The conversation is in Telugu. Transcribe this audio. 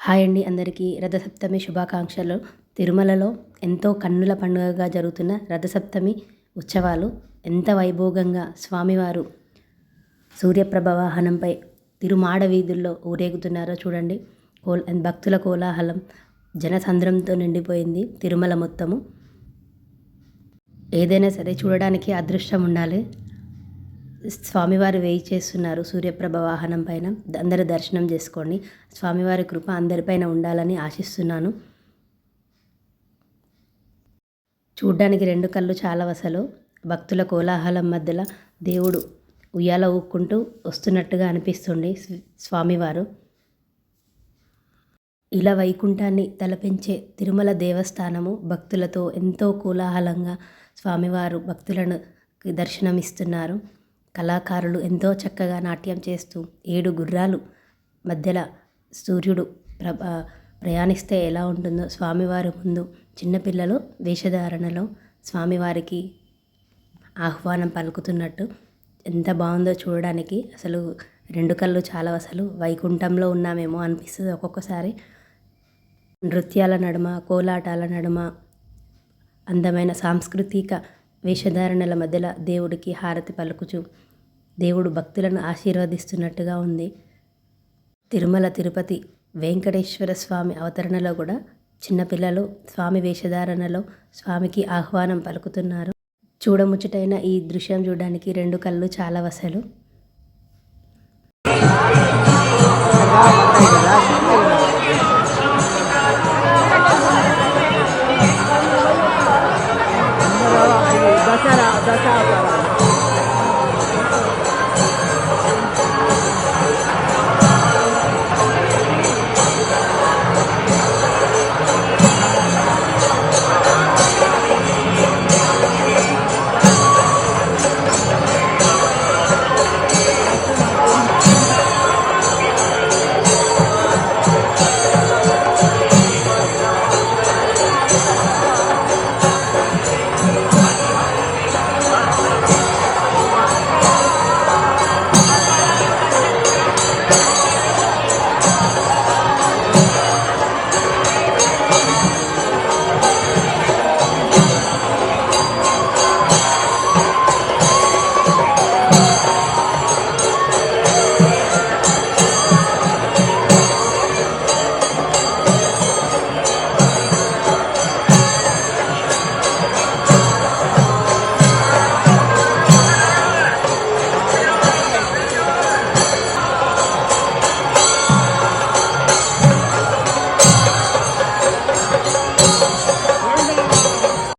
హాయ్ అండి అందరికీ రథసప్తమి శుభాకాంక్షలు. తిరుమలలో ఎంతో కన్నుల పండుగగా జరుగుతున్న రథసప్తమి ఉత్సవాలు ఎంత వైభోగంగా స్వామివారు సూర్యప్రభ వాహనంపై తిరుమాడ వీధుల్లో ఊరేగుతున్నారో చూడండి. కోల్ భక్తుల కోలాహలం జనసంద్రంతో నిండిపోయింది తిరుమల మొత్తము. ఏదైనా సరే చూడడానికి అదృష్టం ఉండాలి. స్వామివారు వేయి చేస్తున్నారు సూర్యప్రభ వాహనం పైన. అందరు దర్శనం చేసుకోండి. స్వామివారి కృప అందరిపైన ఉండాలని ఆశిస్తున్నాను. చూడ్డానికి రెండు కళ్ళు చాలా వసలు. భక్తుల కోలాహలం మధ్యలో దేవుడు ఉయ్యాల ఊక్కుంటూ వస్తున్నట్టుగా అనిపిస్తుంది స్వామివారు. ఇలా వైకుంఠాన్ని తలపించే తిరుమల దేవస్థానము భక్తులతో ఎంతో కోలాహలంగా స్వామివారు భక్తులను దర్శనమిస్తున్నారు. కళాకారులు ఎంతో చక్కగా నాట్యం చేస్తూ ఏడు గుర్రాలు మధ్యలో సూర్యుడు ప్ర ప్రయాణిస్తే ఎలా ఉంటుందో స్వామివారి ముందు చిన్నపిల్లలు వేషధారణలో స్వామివారికి ఆహ్వానం పలుకుతున్నట్టు ఎంత బాగుందో చూడడానికి. అసలు రెండు కళ్ళు చాలా అసలు. వైకుంఠంలో ఉన్నామేమో అనిపిస్తుంది ఒక్కొక్కసారి. నృత్యాల నడుమ కోలాటాల నడుమ అందమైన సాంస్కృతిక వేషధారణల మధ్యలో దేవుడికి హారతి పలుకుచు దేవుడు భక్తులను ఆశీర్వదిస్తున్నట్టుగా ఉంది. తిరుమల తిరుపతి వెంకటేశ్వర స్వామి అవతరణలో కూడా చిన్నపిల్లలు స్వామి వేషధారణలో స్వామికి ఆహ్వానం పలుకుతున్నారు. చూడముచ్చటైన ఈ దృశ్యం చూడడానికి రెండు కళ్ళు చాలా వసలు. Sabar.